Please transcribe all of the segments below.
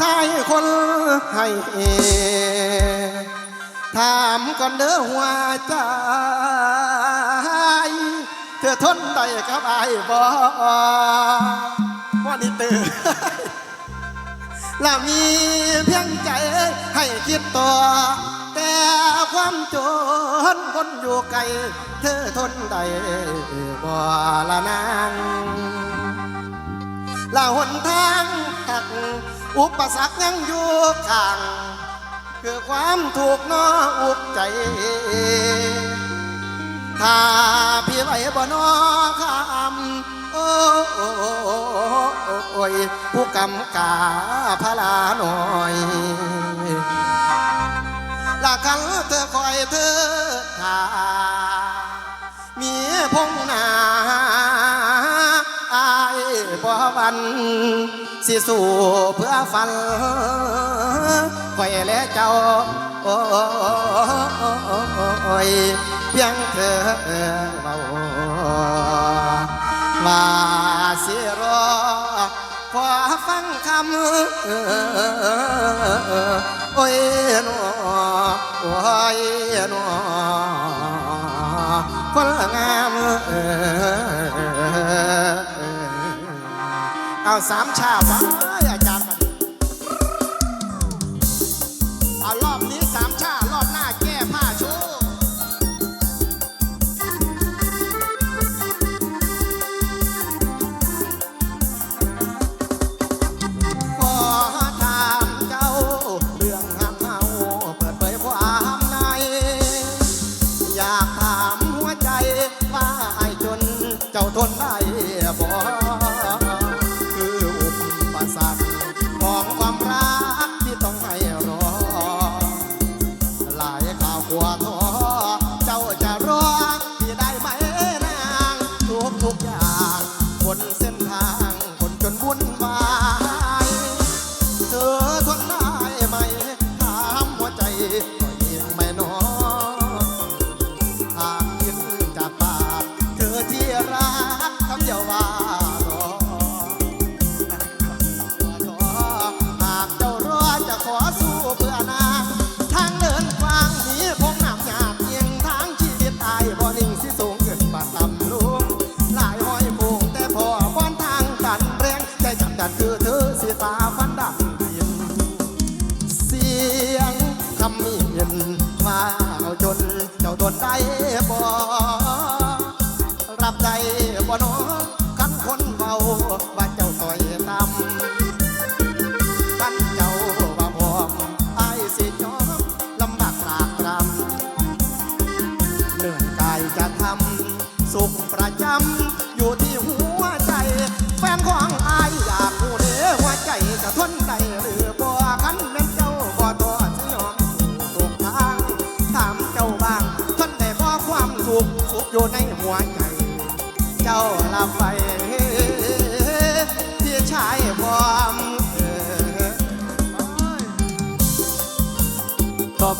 ทายคนให้เอถามก่อนเด้อหัวใจเธอทนได้ครับไอ้บอว่านี่ตื่นลามีเพียงใจให้คิดต่อแต่ความจนคนอยู่ไกล เธอทนได้บ่ละนางลาหนทางหัก อุปสรรคยังอยู่ข้าง คือความถูกน้ออุกใจ ถ้าพี่ไว้บ่น้อคำโอ้โอ้โอ้ยผู้กำกาพลาหน่อยลักันเธอคอยเธอถ้ามีพงนา บ่วันสิสู่เพื่อฝันข่อยและเจ้าโอ้ยเพียงเธอเบาว่าสิรอขอฟังคำโอ้ยนัวโอ้ยนัอคนงาม เอาสามชาบ้า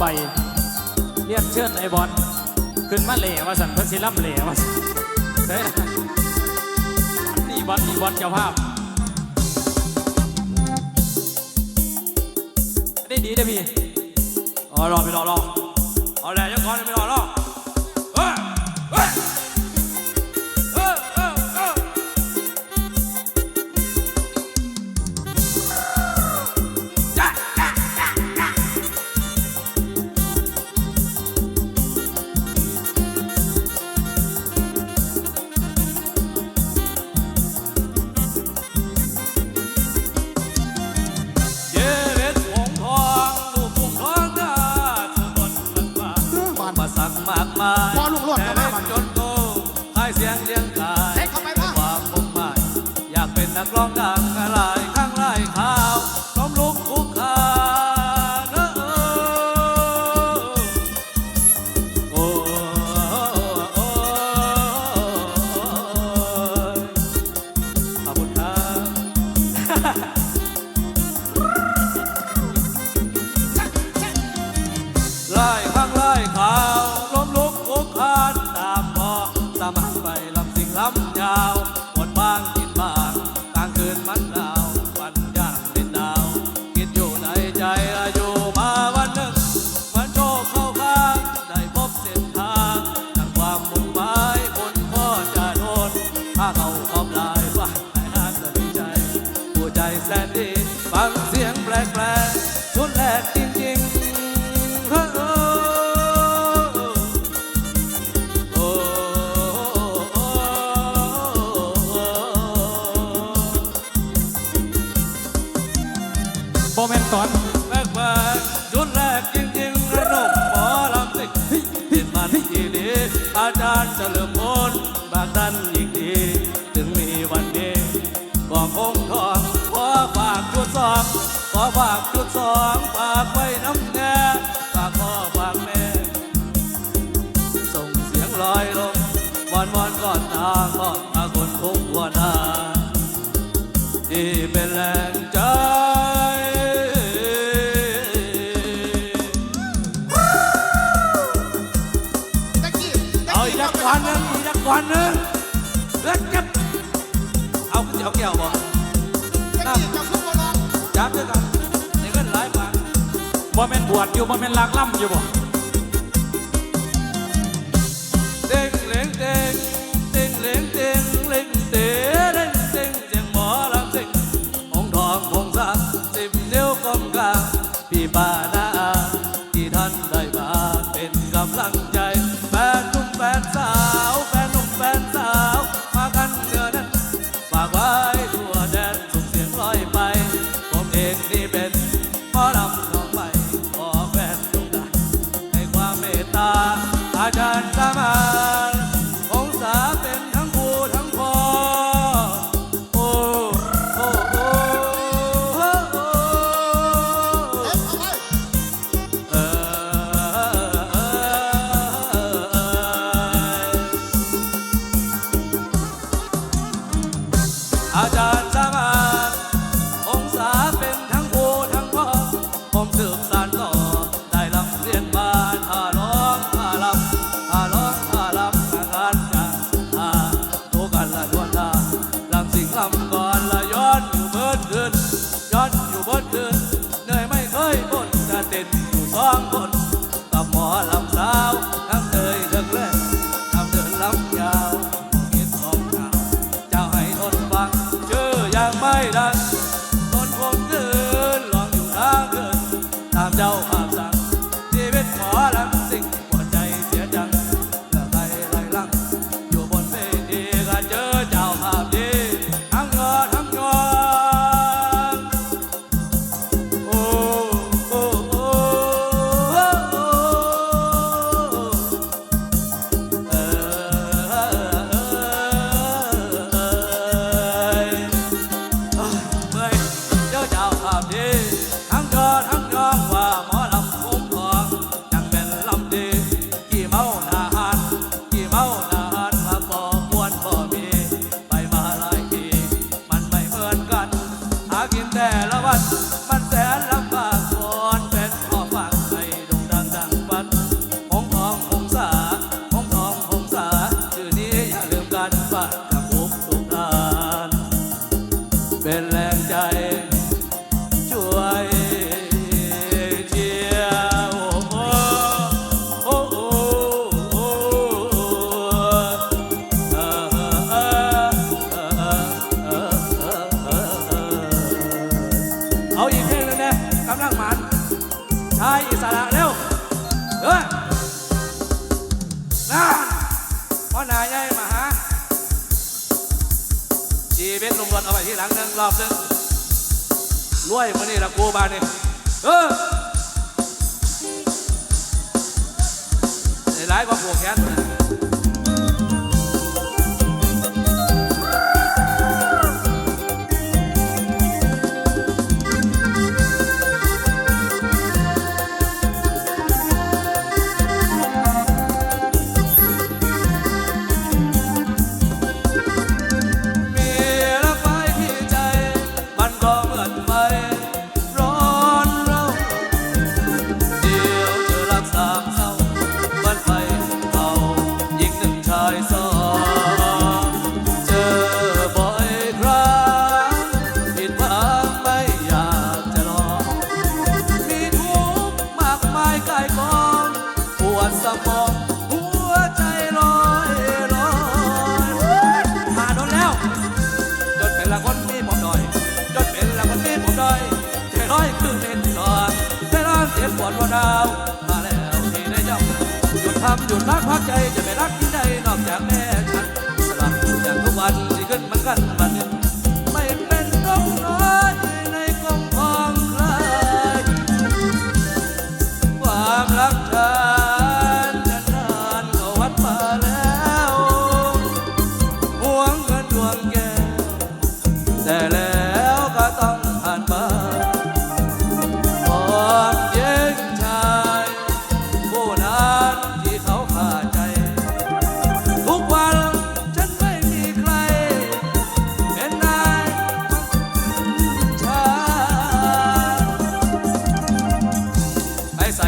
ไปเรียกเชิญไอบอลขึ้นมาเหล่มาสั่นพิ่นสิล่ำเหล่มาเฮ้ยนี่บอลนี่บอลเจ้าภาพได้ดีได้พี่อ๋อรอไปรอรอเอาแหละยังก่อนไปรอรอ long แลดีฟังเสียงแปลก วดอยู่บ่เป็นลักล่ำอยู่บ่ เป็นแรงใจ รอบนึงรวยมานี่ละกูบานี่เออไอ้ร้ายกหัวแขน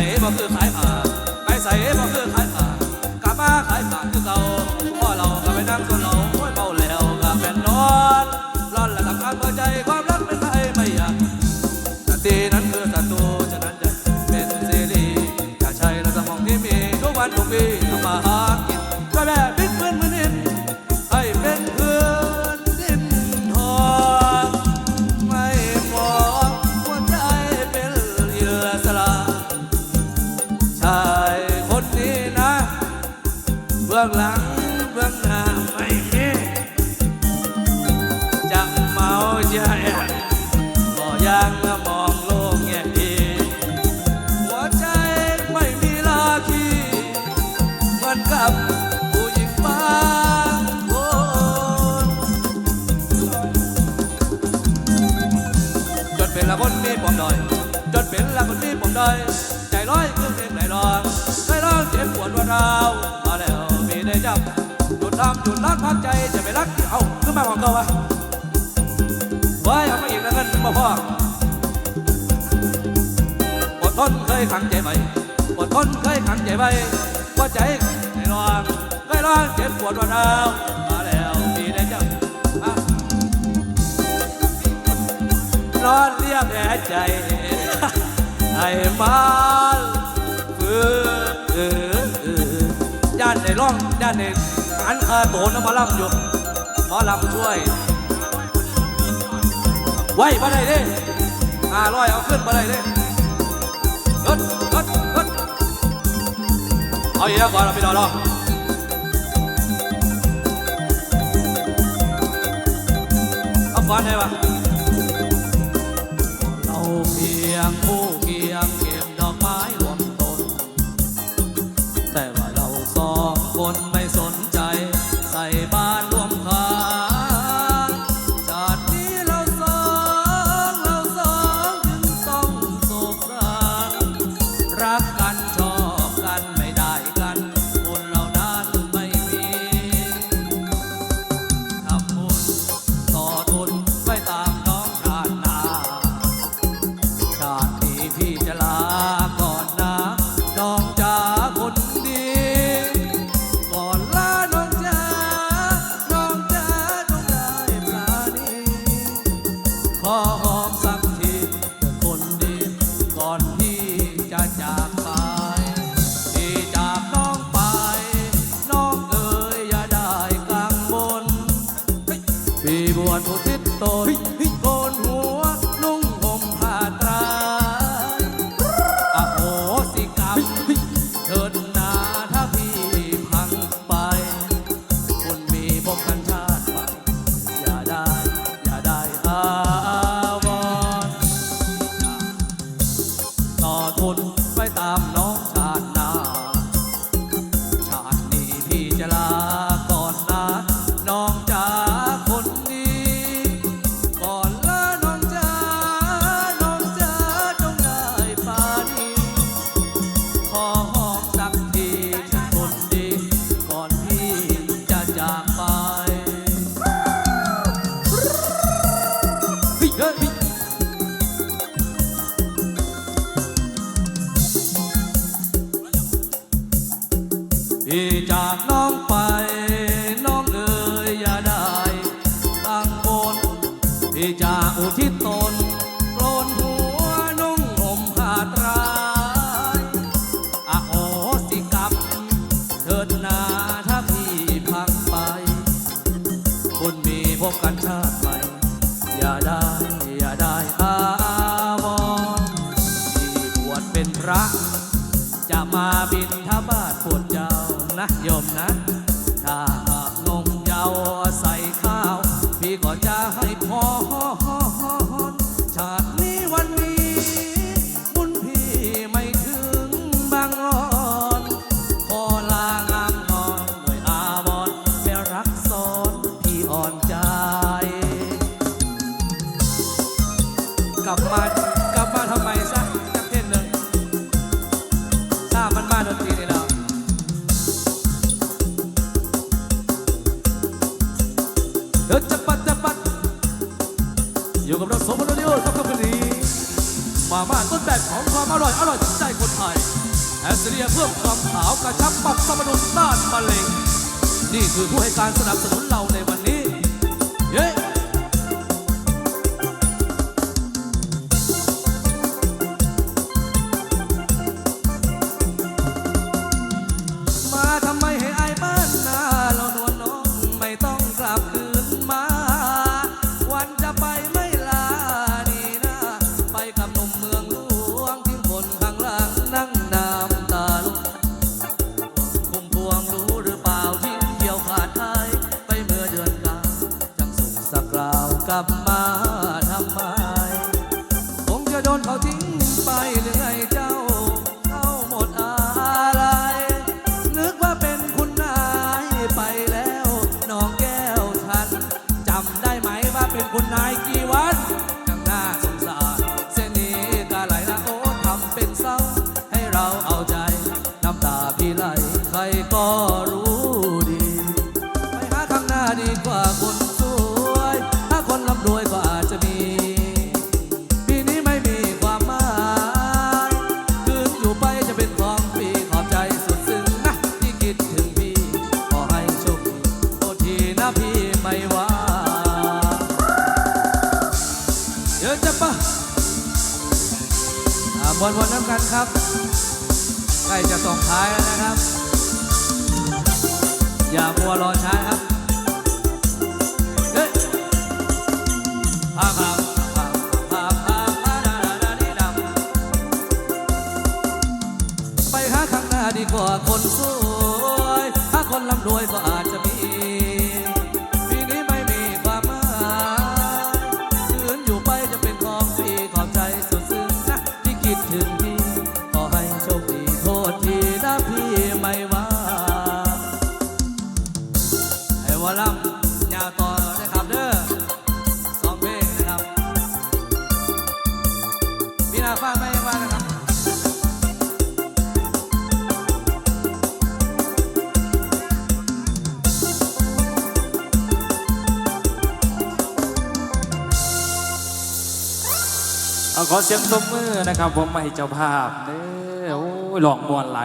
ใส่บ่คือขายผ้าไปใส่บ่คือ บื้องหลังเบื้องหน้า ใจจะไปรัก เอาขึ้นมาของเก่าวะว้เอามาอีกนะเงินมาพ่ออดทนเคยขังใจไว้อดทนเคยขังใจไว้ว่าใจใจร้อนเคยร้อนเจ็บปวดวันเอามาแล้วมีได้จังร้อนเรียบแผลใจให้มาฟื้นย่านในร่องย่านใน หันคาโตนหมอลำอยู่มอลำช่วย ไว้มาได้เด้ห้าร้อยเอาขึ้นมาได้เด้รถดถรถเอาอย่างก่อนเราไปรอรอเอาฟันได้ปะเราเพียงผู้เคียงเก็บดอกไม้รวมต้นแต่ว่าเราสองคน ทิศตน good not. ลับมาทำไมซะจักเท่นหนึ่งทรามันมาดนตรีนี่แล้วเดินจะปัดจะปัด อยู่กับเราสองคนเดียวกับคำนี้มาม่าต้นแบบของความอร่อย อร่อยถึงใจคนไทยแอสเตรียเพิ่มความขาวกระชับปรับสมดุลต้านมะเร็ง นี่คือผู้ให้การสนับสนุนเราใน วนวนๆน้ำกันครับ ใกล้จะส่งท้ายแล้วนะครับ อย่ามัวรอช้าครับเฮ้ยพาพาพาพาพาพาดาดาดาดีดำไปหาข้างหน้าดีกว่าคนสวย ถ้าคนร่ำรวยก็ คิดถึง ขอเสียงตบมือนะครับ ผมมาให้เจ้าภาพเด้อโอ้ยหลอกมวนไหล